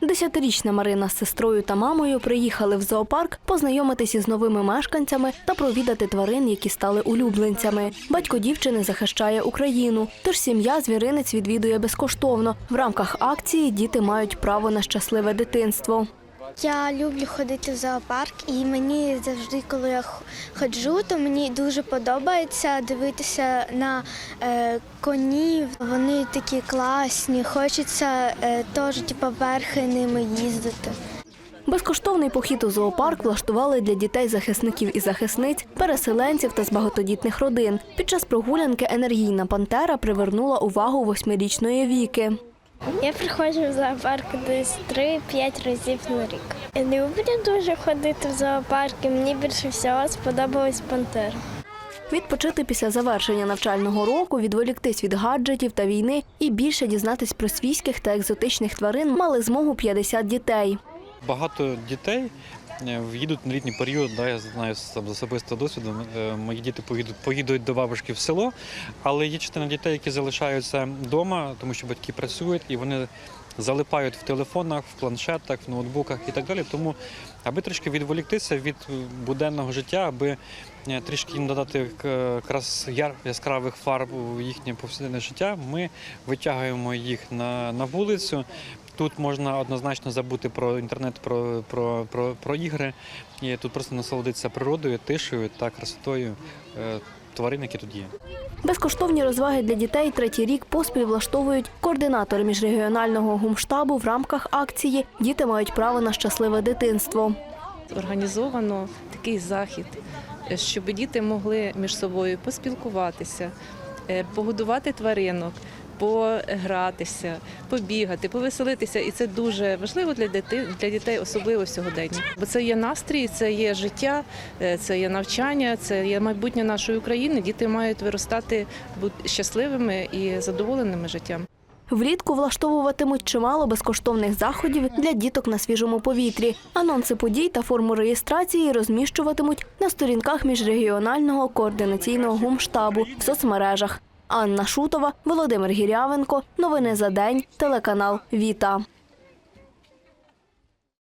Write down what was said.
Десятирічна Марина з сестрою та мамою приїхали в зоопарк познайомитися з новими мешканцями та провідати тварин, які стали улюбленцями. Батько дівчини захищає Україну, тож сім'я звіринець відвідує безкоштовно. В рамках акції діти мають право на щасливе дитинство. Я люблю ходити в зоопарк, і мені завжди, коли я ходжу, то мені дуже подобається дивитися на е, конів. Вони такі класні, хочеться е, теж типу, верхи ними їздити. Безкоштовний похід у зоопарк влаштували для дітей захисників і захисниць, переселенців та з багатодітних родин. Під час прогулянки енергійна пантера привернула увагу восьмирічної віки. Я приходжу в зоопарк десь 3-5 разів на рік. Я люблю дуже ходити в зоопарк, і мені більше всього сподобалась пантера. Відпочити після завершення навчального року, відволіктись від гаджетів та війни і більше дізнатись про свійських та екзотичних тварин мали змогу 50 дітей. Багато дітей е, їдуть на літній період, да, я знаю з особистого досвіду. е, Мої діти поїдуть, поїдуть до бабушки в село, але є частина дітей, які залишаються вдома, тому що батьки працюють і вони залипають в телефонах, в планшетах, в ноутбуках і так далі. Тому, аби трішки відволіктися від буденного життя, аби е, трішки їм додати якраз яскравих фарб у їхнє повсякденне життя, ми витягуємо їх на, на вулицю. Тут можна однозначно забути про інтернет, про, про, про, про ігри. І тут просто насолодитися природою, тишею та красотою е, тварин, які тут є. Безкоштовні розваги для дітей третій рік поспіль влаштовують координатори міжрегіонального гумштабу в рамках акції Діти мають право на щасливе дитинство. організовано такий захід, е, щоб діти могли між собою поспілкуватися, е, погодувати тваринок, погратися, побігати, повеселитися. І це дуже важливо для дітей, для дітей, особливо сьогодення. Бо це є настрій, це є життя, е, це є навчання, це є майбутнє нашої України. Діти мають виростати щасливими і задоволеними життям. Влітку влаштовуватимуть чимало безкоштовних заходів для діток на свіжому повітрі. Анонси подій та форму реєстрації розміщуватимуть на сторінках міжрегіонального координаційного гумштабу в соцмережах. Анна Шутова, Володимир Гірявенко. Новини за день. Телеканал Віта.